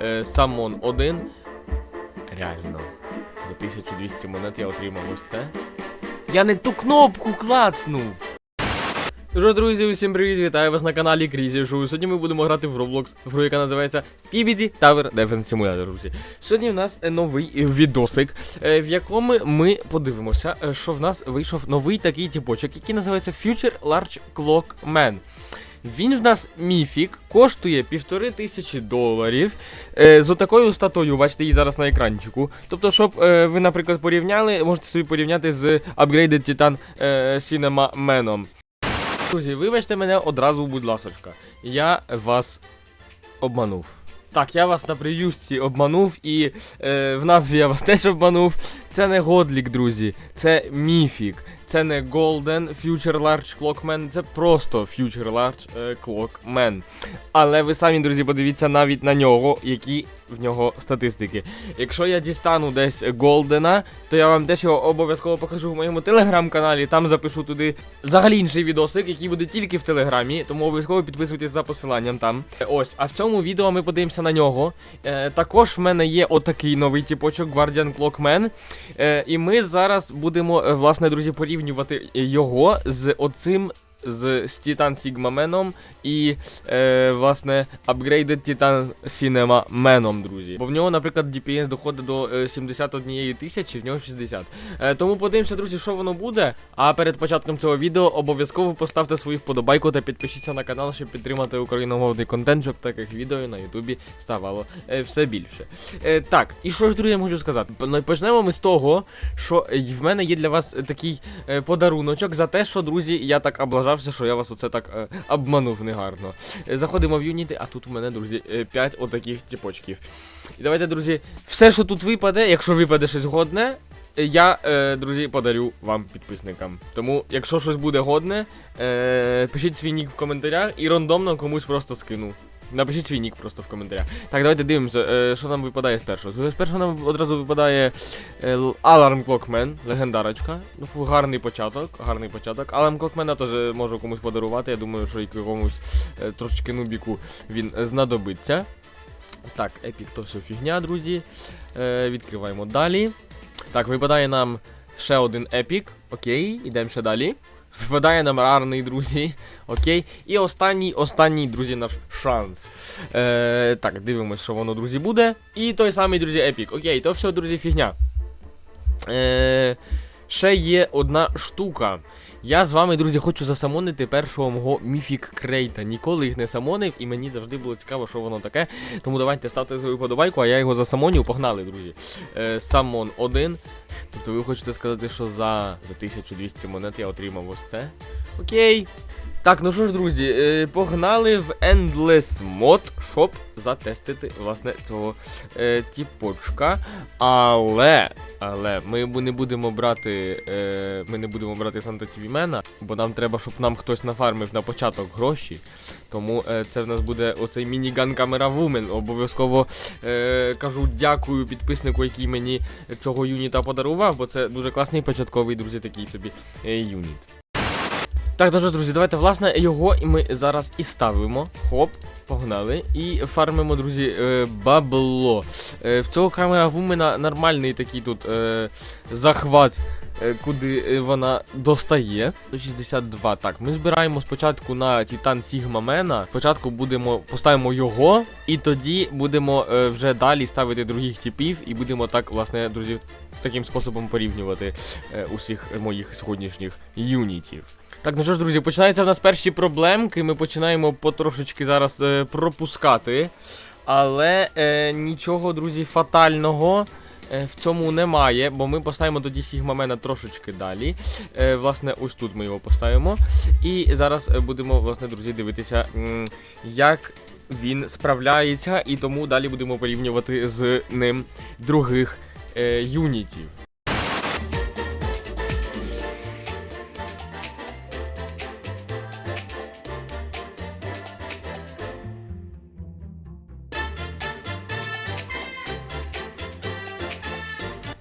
Е, Самон 1. Реально. За 1200 монет я отримав ось це. Я не ту кнопку клацнув. Ну друзі, усім привіт, вітаю вас на каналі Крізі Шоу. Сьогодні ми будемо грати в Roblox, в гру, яка називається Skibidi Tower Defense Simulator, друзі. Сьогодні в нас е, новий відосик, е, в якому ми подивимося, що в нас вийшов новий такий типочок, який називається Future Large Clock Man. Він в нас міфік, коштує півтори тисячі доларів е, з отакою статою, бачите її зараз на екранчику. Тобто, щоб е, ви, наприклад, порівняли, можете собі порівняти з Upgraded Titan е, Cinema Man. Друзі, вибачте мене одразу, будь ласочка. Я вас обманув. Так, я вас на прев'юшці обманув і е, в назві я вас теж обманув. Це не Годлік, друзі, це міфік. Це не Golden Future Large Clockman, це просто Future Large е, Clockman. Але ви самі, друзі, подивіться навіть на нього, які в нього статистики. Якщо я дістану десь Голдена, то я вам теж його обов'язково покажу в моєму телеграм-каналі. Там запишу туди взагалі інший відосик, який буде тільки в телеграмі. Тому обов'язково підписуйтесь за посиланням там. Ось, а в цьому відео ми подивимося на нього. Е, також в мене є отакий новий типочок Guardian Clockman. Е, і ми зараз будемо, е, власне, друзі, порівнювати його з оцим. З, з Titan Sigma Man і, е, власне, Upgraded Titan Cinema Man, друзі. Бо в нього, наприклад, DPS доходить до е, 71 тисячі, в нього 60. Е, тому подивимося, друзі, що воно буде. А перед початком цього відео обов'язково поставте свою вподобайку та підпишіться на канал, щоб підтримати україномовний контент, щоб таких відео на Ютубі ставало е, все більше. Е, так, і що ж, друзі, я можу сказати? Ну, Почнемо ми з того, що е, в мене є для вас е, такий е, подаруночок за те, що, друзі, я так облажався, що я вас оце так е, обманув негарно. Е, заходимо в Юніти, а тут у мене, друзі, 5 отаких тіпочків. І давайте, друзі, все, що тут випаде, якщо випаде щось годне. е, Я, е, друзі, подарю вам підписникам. Тому, якщо щось буде годне, е, пишіть свій нік в коментарях і рандомно комусь просто скину. Напишіть свій нік просто в коментарях. Так, давайте дивимося, е, що нам випадає з першого. З першого нам одразу випадає е, Alarm Clockman, легендарочка. Ну, гарний початок, гарний початок. Alarm Clockman теж можу комусь подарувати. Я думаю, що якомусь е, трошечки нубіку він знадобиться. Так, епік то все фігня, друзі. Відкриваємо далі. Так, випадає нам ще один епік. Окей, ідемо ще далі. Випадає нам рарний, друзі. Окей. І останній, останній, друзі, наш шанс. Е, так, дивимось, що воно, друзі, буде. І той самий, друзі, епік. Окей, то все, друзі, фігня. Е, ще є одна штука. Я з вами, друзі, хочу засамонити першого мого міфік крейта. Ніколи їх не самонив, і мені завжди було цікаво, що воно таке. Тому давайте ставте свою подобайку, а я його засамонів. Погнали, друзі. Е, Самон 1. Тобто ви хочете сказати, що за, за 1200 монет я отримав ось це? Окей. Так, ну що ж, друзі, е, погнали в Endless Mod, щоб затестити, власне, цього е, тіпочка. Але, але ми не будемо брати. Е, ми не будемо брати Санта Тівімена, бо нам треба, щоб нам хтось нафармив на початок гроші. Тому е, це в нас буде оцей мініган камера Вумен. Обов'язково е, кажу дякую підписнику, який мені цього юніта подарував, бо це дуже класний початковий, друзі, такий собі е, юніт. Так, ну що, друзі, давайте, власне, його ми зараз і ставимо. Хоп, погнали. І фармимо, друзі, е, бабло. Е, в цього камера вумена нормальний такий тут е, захват, куди вона достає. 162. Так, ми збираємо спочатку на Титан Сігма Мена. Спочатку будемо поставимо його, і тоді будемо вже далі ставити других типів, і будемо так, власне, друзі, таким способом порівнювати е, усіх моїх сьогоднішніх юнітів. Так, ну що ж, друзі, починаються в нас перші проблемки. Ми починаємо потрошечки зараз е, пропускати. Але е, нічого, друзі, фатального. е, В цьому немає, бо ми поставимо тоді Сігмамена трошечки далі. Е, власне, ось тут ми його поставимо. І зараз е, будемо, власне, друзі, дивитися, як він справляється, і тому далі будемо порівнювати з ним других е, юнітів.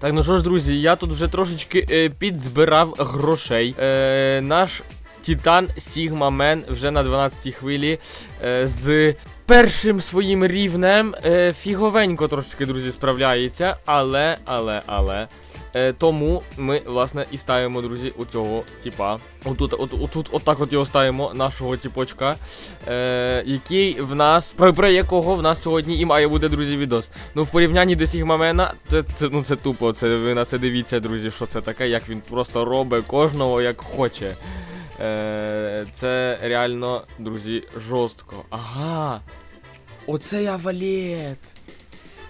Так, ну що ж, друзі, я тут вже трошечки е, підзбирав грошей. Е, наш Титан Sigma Man вже на 12-й хвилі е, з першим своїм рівнем е, фіговенько трошечки, друзі, справляється, але, але, але. Е, тому ми, власне, і ставимо, друзі, у цього типа. Отут, от, отут, отак от його ставимо, нашого типочка, е, який в нас, про, про якого в нас сьогодні і має бути, друзі, відос. Ну, в порівнянні до Сігмамена, це, це, ну, це тупо, це ви на це дивіться, друзі, що це таке, як він просто робить кожного як хоче. Е, це реально, друзі, жорстко. Ага. Оце я валет.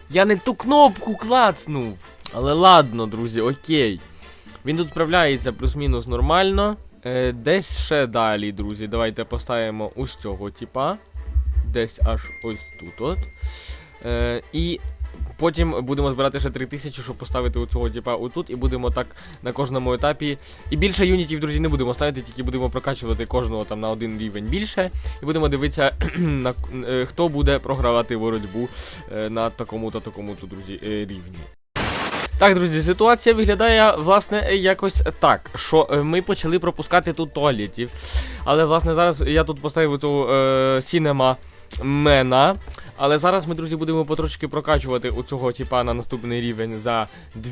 Я не ту кнопку клацнув. Але ладно, друзі, окей. Він тут справляється плюс-мінус нормально. Е, десь ще далі, друзі. Давайте поставимо ось цього типа. Десь аж ось тут. от. Е, і потім будемо збирати ще 3000, щоб поставити у цього типа отут. І будемо так на кожному етапі. І більше юнітів, друзі, не будемо ставити, тільки будемо прокачувати кожного там на один рівень більше. І будемо дивитися, на, е, хто буде програвати боротьбу е, на такому-то такому-то, друзі, е, рівні. Так, друзі, ситуація виглядає, власне, якось так, що ми почали пропускати тут туалетів. Але, власне, зараз я тут поставив цього е, Сінема Мена. Але зараз ми, друзі, будемо потрошки прокачувати у цього типа на наступний рівень за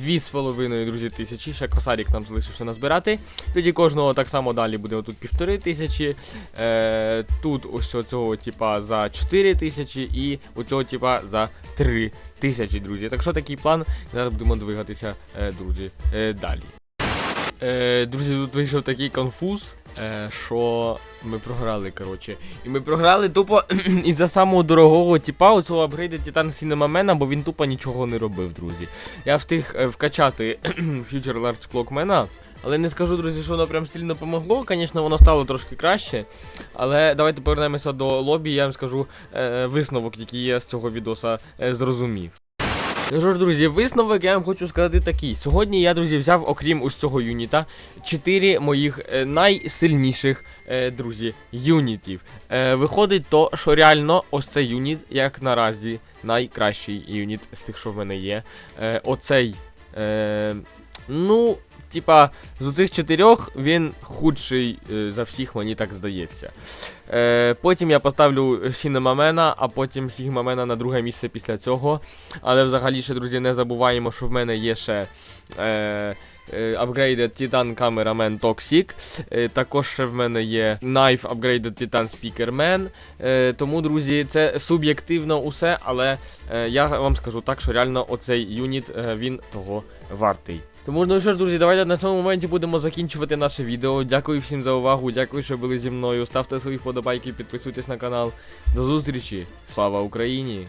2,5 друзі, тисячі. Ще косарік нам залишився назбирати. Тоді кожного так само далі буде тут півтори тисячі. Е, тут ось цього типа за 4 тисячі і у цього типа за 3 тисячі, друзі. Так що такий план. Зараз будемо двигатися, е, друзі, е, далі. Е, друзі, тут вийшов такий конфуз, що ми програли, коротше. І ми програли тупо із-за самого дорогого типа оцього апгрейда Cinema Man, бо він тупо нічого не робив, друзі. Я встиг е, вкачати Future Large Clockman, але не скажу, друзі, що воно прям сильно помогло. Звісно, воно стало трошки краще. Але давайте повернемося до лобі, я вам скажу е, висновок, який я з цього відоса е, зрозумів. Ну що ж, друзі, висновок я вам хочу сказати такий. Сьогодні я, друзі, взяв, окрім ось цього юніта, 4 моїх е, найсильніших, е, друзі, юнітів. Е, виходить то, що реально ось цей юніт, як наразі, найкращий юніт з тих, що в мене є. Е, оцей. Е, ну, типа, з цих чотирьох він худший е, за всіх, мені так здається. Е, потім я поставлю Сінемамена, а потім Сігмамена на друге місце після цього. Але взагалі ще, друзі, не забуваємо, що в мене є ще. Е, е, Upgraded Titan Cameraman Toxic. Е, також ще в мене є Knife Upgraded Titan Speakerman. Тому, друзі, це суб'єктивно усе, але я вам скажу так, що реально оцей юніт він того вартий. Тому ну що ж, друзі, давайте на цьому моменті будемо закінчувати наше відео. Дякую всім за увагу, дякую, що були зі мною. Ставте свої вподобайки, підписуйтесь на канал. До зустрічі! Слава Україні!